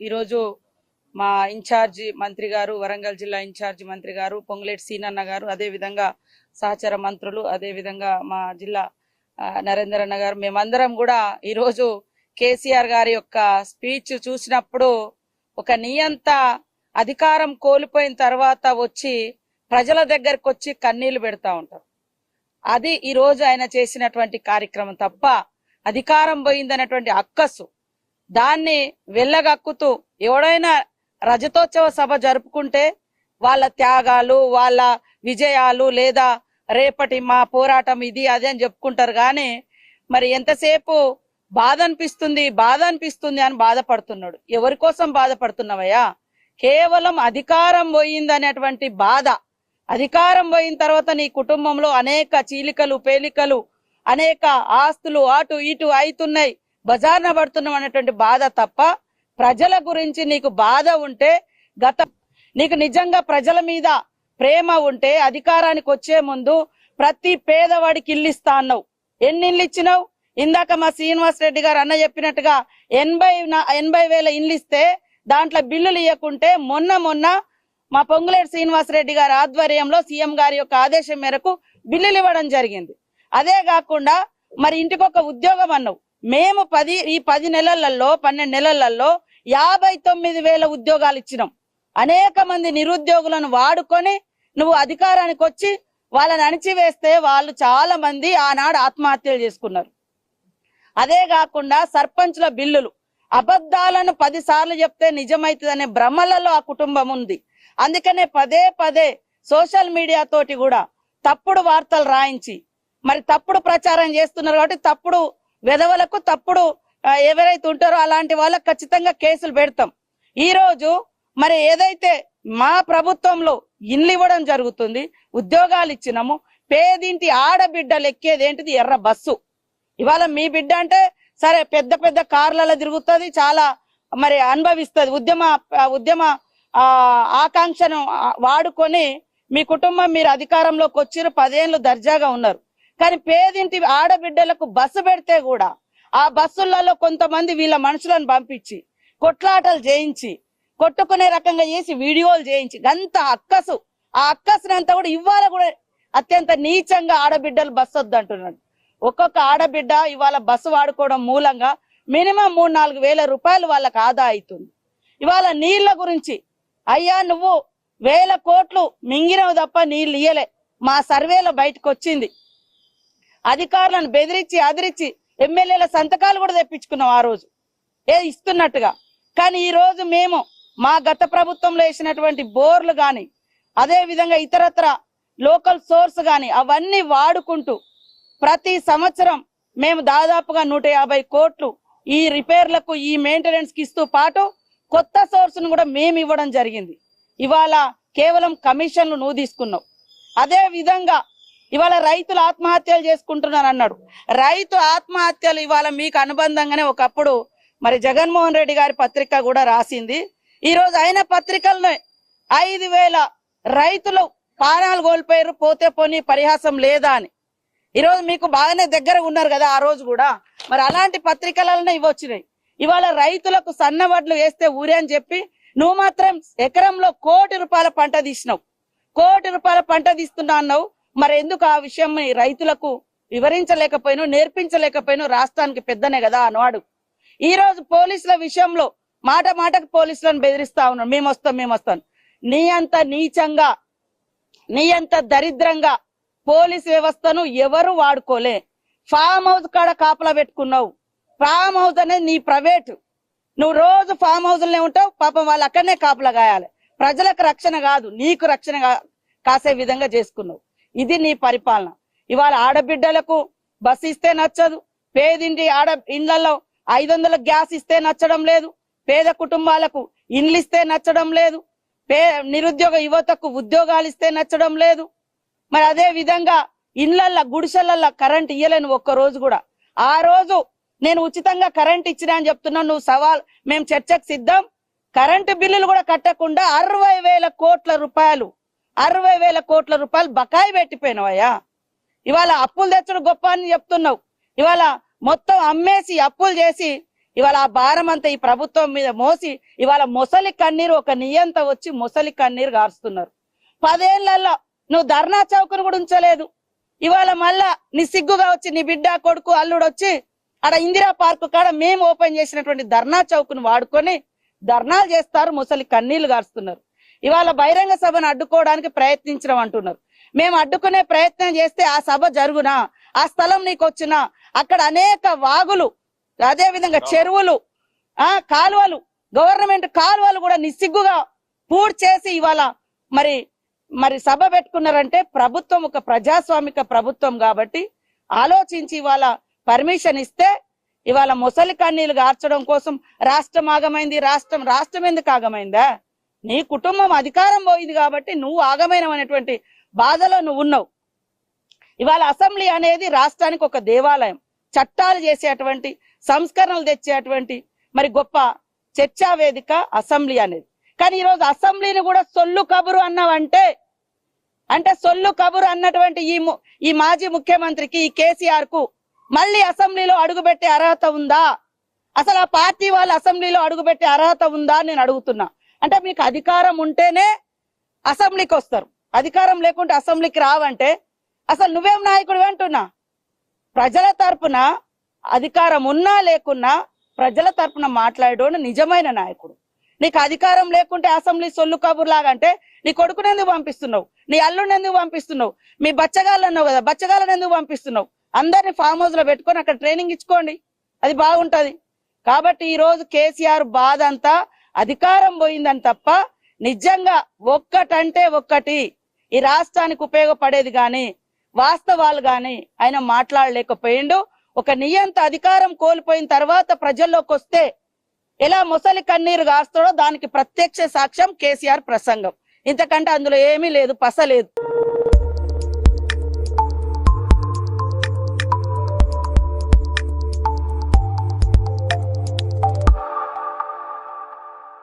ఈరోజు మా ఇన్ఛార్జి మంత్రి గారు వరంగల్ జిల్లా ఇన్ఛార్జి మంత్రి గారు పొంగులేటి సీనన్న గారు అదే విధంగా సహచర మంత్రులు అదే విధంగా మా జిల్లా నరేందర్ అన్న గారు. మేమందరం కూడా ఈరోజు కేసీఆర్ గారి యొక్క స్పీచ్ చూసినప్పుడు ఒక నియంత అధికారం కోల్పోయిన తర్వాత వచ్చి ప్రజల దగ్గరకు వచ్చి కన్నీళ్ళు పెడతా ఉంటారు. అది ఈరోజు ఆయన చేసినటువంటి కార్యక్రమం తప్ప అధికారం పోయిందనేటువంటి అక్కసు దాన్ని వెళ్ళగక్కుతూ ఎవడైనా రజతోత్సవ సభ జరుపుకుంటే వాళ్ళ త్యాగాలు వాళ్ళ విజయాలు లేదా రేపటి మా పోరాటం ఇది అది అని చెప్పుకుంటారు. కానీ మరి ఎంతసేపు బాధ అనిపిస్తుంది బాధ అనిపిస్తుంది అని బాధపడుతున్నాడు. ఎవరి కోసం బాధపడుతున్నావయ్యా? కేవలం అధికారం పోయింది అనేటువంటి బాధ. అధికారం పోయిన తర్వాత నీ కుటుంబంలో అనేక చీలికలు పేలికలు అనేక ఆస్తులు అటు ఇటు అవుతున్నాయి. బజార్న పడుతున్నాం అనేటువంటి బాధ తప్ప ప్రజల గురించి నీకు బాధ ఉంటే గత నీకు నిజంగా ప్రజల మీద ప్రేమ ఉంటే అధికారానికి వచ్చే ముందు ప్రతి పేదవాడికి ఇల్లు ఇస్తా అన్నావు. ఎన్ని ఇల్లు ఇచ్చినావు? ఇందాక మా శ్రీనివాస్ రెడ్డి గారు అన్న చెప్పినట్టుగా ఎనభై ఎనభై వేల ఇల్లు ఇస్తే దాంట్లో బిల్లులు ఇవ్వకుంటే మొన్న మొన్న మా పొంగులేటి శ్రీనివాస్ రెడ్డి గారి ఆధ్వర్యంలో సీఎం గారి యొక్క ఆదేశం మేరకు బిల్లులు ఇవ్వడం జరిగింది. అదే కాకుండా మరి ఇంటికొక ఉద్యోగం అన్నావు. మేము పది ఈ పది నెలలలో పన్నెండు నెలలలో యాభై తొమ్మిది వేల ఉద్యోగాలు ఇచ్చినాం అనేక మంది నిరుద్యోగులను వాడుకొని నువ్వు అధికారానికి వచ్చి వాళ్ళని అణిచివేస్తే వాళ్ళు చాలా మంది ఆనాడు ఆత్మహత్యలు చేసుకున్నారు. అదే కాకుండా సర్పంచ్ల బిల్లులు. అబద్ధాలను పది సార్లు చెప్తే నిజమైతుందనే భ్రమలలో ఆ కుటుంబం ఉంది. అందుకనే పదే పదే సోషల్ మీడియా తోటి కూడా తప్పుడు వార్తలు రాయించి మరి తప్పుడు ప్రచారం చేస్తున్నారు కాబట్టి తప్పుడు వెధవలకు తప్పుడు ఎవరైతే ఉంటారో అలాంటి వాళ్ళకు ఖచ్చితంగా కేసులు పెడతాం. ఈ రోజు మరి ఏదైతే మా ప్రభుత్వంలో ఇల్లు ఇవ్వడం జరుగుతుంది ఉద్యోగాలు ఇచ్చినాము పేదింటి ఆడబిడ్డలు ఎక్కేది ఏంటిది? ఎర్ర బస్సు. ఇవాళ మీ బిడ్డ అంటే సరే పెద్ద పెద్ద కార్లలో తిరుగుతుంది చాలా మరి అనుభవిస్తుంది. ఉద్యమ ఉద్యమ ఆకాంక్షను వాడుకొని మీ కుటుంబం మీరు అధికారంలోకి వచ్చిరు పదేళ్ళు దర్జాగా ఉన్నారు. కానీ పేదింటి ఆడబిడ్డలకు బస్సు పెడితే కూడా ఆ బస్సులలో కొంతమంది వీళ్ళ మనుషులను పంపించి కొట్లాటలు చేయించి కొట్టుకునే రకంగా చేసి వీడియోలు చేయించి గంత అక్కసు. ఆ అక్కసునంతా కూడా ఇవాళ కూడా అత్యంత నీచంగా ఆడబిడ్డలు బస్సు వద్దంటున్నాడు. ఒక్కొక్క ఆడబిడ్డ ఇవాళ బస్సు వాడుకోవడం మూలంగా మినిమం మూడు నాలుగు వేల రూపాయలు వాళ్ళకి ఆదా అవుతుంది ఇవాళ నీళ్ళ గురించి అయ్యా నువ్వు వేల కోట్లు మింగినవి తప్ప నీళ్ళు ఇయ్యలే. మా సర్వేలో బయటకు వచ్చింది అధికారులను బెదిరించి అదిరించి ఎమ్మెల్యేల సంతకాలు కూడా తెప్పించుకున్నాం ఆ రోజు. ఏ ఇస్తున్నట్టుగా. కానీ ఈ రోజు మేము మా గత ప్రభుత్వంలో వేసినటువంటి బోర్లు కానీ అదే విధంగా ఇతరత్ర లోకల్ సోర్స్ కానీ అవన్నీ వాడుకుంటూ ప్రతి సంవత్సరం మేము దాదాపుగా నూట యాభై కోట్లు ఈ రిపేర్లకు ఈ మెయింటెనెన్స్కి ఇస్తూ పాటు కొత్త సోర్స్ను కూడా మేము ఇవ్వడం జరిగింది. ఇవాళ కేవలం కమిషన్లు నువ్వు తీసుకున్నావు. అదే విధంగా ఇవాళ రైతులు ఆత్మహత్యలు చేసుకుంటున్నారు అన్నాడు. రైతు ఆత్మహత్యలు ఇవాళ మీకు అనుబంధంగానే ఒకప్పుడు మరి జగన్మోహన్ రెడ్డి గారి పత్రిక కూడా రాసింది. ఈ రోజు ఆయన పత్రికల్లో ఐదు వేల రైతులు ప్రాణాలు కోల్పోయారు పోతే పోనీ పరిహాసం లేదా అని. ఈరోజు మీకు బాగానే దగ్గర ఉన్నారు కదా ఆ రోజు కూడా. మరి అలాంటి పత్రికలనే ఇవ్వచ్చినాయి ఇవాళ రైతులకు సన్నవడ్లు వేస్తే ఊరే అని చెప్పి నువ్వు మాత్రం ఎకరంలో కోటి రూపాయల పంట తీసినావు. కోటి రూపాయల పంట తీస్తున్నా అన్నావు. మరి ఎందుకు ఆ విషయం రైతులకు వివరించలేకపోయినా నేర్పించలేకపోయినా రాష్ట్రానికి పెద్దనే కదా అన్నవాడు. ఈ రోజు పోలీసుల విషయంలో మాట మాటకు పోలీసులను బెదిరిస్తా ఉన్నాడు మేము వస్తాం మేము వస్తాం. నీ అంత నీచంగా నీ అంత దరిద్రంగా పోలీస్ వ్యవస్థను ఎవరు వాడుకోలే. ఫామ్ హౌస్ కాడ కాపలా పెట్టుకున్నావు. ఫామ్ హౌస్ అనేది నీ ప్రైవేట్. నువ్వు రోజు ఫామ్ హౌస్లోనే ఉంటావు పాపం వాళ్ళు అక్కడనే కాపలా కాయాలి. ప్రజలకు రక్షణ కాదు నీకు రక్షణ కాసే విధంగా చేసుకున్నావు. ఇది నీ పరిపాలన. ఇవాళ ఆడబిడ్డలకు బస్ ఇస్తే నచ్చదు. పేదింటి ఆడ ఇండ్లలో ఐదు వందల గ్యాస్ ఇస్తే నచ్చడం లేదు. పేద కుటుంబాలకు ఇండ్లు ఇస్తే నచ్చడం లేదు. పే నిరుద్యోగ యువతకు ఉద్యోగాలు ఇస్తే నచ్చడం లేదు. మరి అదే విధంగా ఇండ్లల్లో గుడిసెలల్లో కరెంట్ ఇయ్యలేను ఒక్క రోజు కూడా. ఆ రోజు నేను ఉచితంగా కరెంట్ ఇచ్చినా అని చెప్తున్నాను నువ్వు సవాల్ మేము చర్చకు సిద్ధం. కరెంటు బిల్లులు కూడా కట్టకుండా అరవై వేల కోట్ల రూపాయలు అరవై వేల కోట్ల రూపాయలు బకాయి పెట్టిపోయినవయ్యా. ఇవాళ అప్పులు తెచ్చడం గొప్ప అని చెప్తున్నావు. ఇవాళ మొత్తం అమ్మేసి అప్పులు చేసి ఇవాళ ఆ భారం అంతా ఈ ప్రభుత్వం మీద మోసి ఇవాళ మొసలి కన్నీరు ఒక నియంత వచ్చి మొసలి కన్నీరు గారుస్తున్నారు. పదేళ్ళలో నువ్వు ధర్నా చౌకను కూడా ఉంచలేదు. ఇవాళ మళ్ళా నీ సిగ్గుగా వచ్చి నీ బిడ్డ కొడుకు అల్లుడు వచ్చి ఆడ ఇందిరా పార్క్ కాడ మేము ఓపెన్ చేసినటువంటి ధర్నా చౌక్ను వాడుకొని ధర్నాలు చేస్తారు ముసలి కన్నీళ్ళు గారుస్తున్నారు. ఇవాళ బహిరంగ సభను అడ్డుకోవడానికి ప్రయత్నించడం అంటున్నారు. మేము అడ్డుకునే ప్రయత్నం చేస్తే ఆ సభ జరుగునా? ఆ స్థలం నీకు వచ్చినా? అక్కడ అనేక వాగులు అదే విధంగా చెరువులు ఆ కాలువలు గవర్నమెంట్ కాలువలు కూడా నిస్సిగ్గుగా పూర్తి చేసి ఇవాళ మరి మరి సభ పెట్టుకున్నారంటే ప్రభుత్వం ఒక ప్రజాస్వామిక ప్రభుత్వం కాబట్టి ఆలోచించి ఇవాళ పర్మిషన్ ఇస్తే ఇవాళ ముసలి కన్నీళ్ళు గార్చడం కోసం రాష్ట్రం ఆగమైంది రాష్ట్రం రాష్ట్రం ఎందుకు ఆగమైందా? నీ కుటుంబం అధికారం పోయింది కాబట్టి నువ్వు ఆగమైనటువంటి బాధలో నువ్వు ఉన్నావు ఇవాళ అసెంబ్లీ అనేది రాష్ట్రానికి ఒక దేవాలయం. చట్టాలు చేసేటువంటి సంస్కరణలు తెచ్చేటువంటి మరి గొప్ప చర్చా వేదిక అసెంబ్లీ అనేది. కానీ ఈరోజు అసెంబ్లీని కూడా సొల్లు కబురు అన్నావంటే అంటే సొల్లు కబురు అన్నటువంటి ఈ ఈ మాజీ ముఖ్యమంత్రికి ఈ కేసీఆర్కు మళ్ళీ అసెంబ్లీలో అడుగుపెట్టే అర్హత ఉందా? అసలు ఆ పార్టీ వాళ్ళు అసెంబ్లీలో అడుగుపెట్టే అర్హత ఉందా నేను అడుగుతున్నా. అంటే మీకు అధికారం ఉంటేనే అసెంబ్లీకి వస్తారు. అధికారం లేకుంటే అసెంబ్లీకి రావంటే అసలు నువ్వేం నాయకుడు అంటున్నా? ప్రజల తరపున అధికారం ఉన్నా లేకున్నా ప్రజల తరపున మాట్లాడేటోడు నిజమైన నాయకుడు. నీకు అధికారం లేకుంటే అసెంబ్లీ సొల్లు కబుర్ అంటే నీ కొడుకుని ఎందుకు పంపిస్తున్నావు? నీ అల్లుని ఎందుకు పంపిస్తున్నావు? మీ బచ్చగాళ్ళు అన్నావు కదా బచ్చగాళ్ళని ఎందుకు పంపిస్తున్నావు? అందరిని ఫామ్ హౌస్లో పెట్టుకొని అక్కడ ట్రైనింగ్ ఇచ్చుకోండి. అది బాగుంటది. కాబట్టి ఈ రోజు కేసీఆర్ బాధ అంతా అధికారం పోయిందని తప్ప నిజంగా ఒక్కటంటే ఒక్కటి ఈ రాష్ట్రానికి ఉపయోగపడేది గాని వాస్తవాలు గాని ఆయన మాట్లాడలేకపోయిండు. ఒక నియంత అధికారం కోల్పోయిన తర్వాత ప్రజల్లోకి వస్తే ఎలా ముసలి కన్నీరు కాస్తాడో దానికి ప్రత్యక్ష సాక్ష్యం కేసీఆర్ ప్రసంగం. ఇంతకంటే అందులో ఏమీ లేదు పస లేదు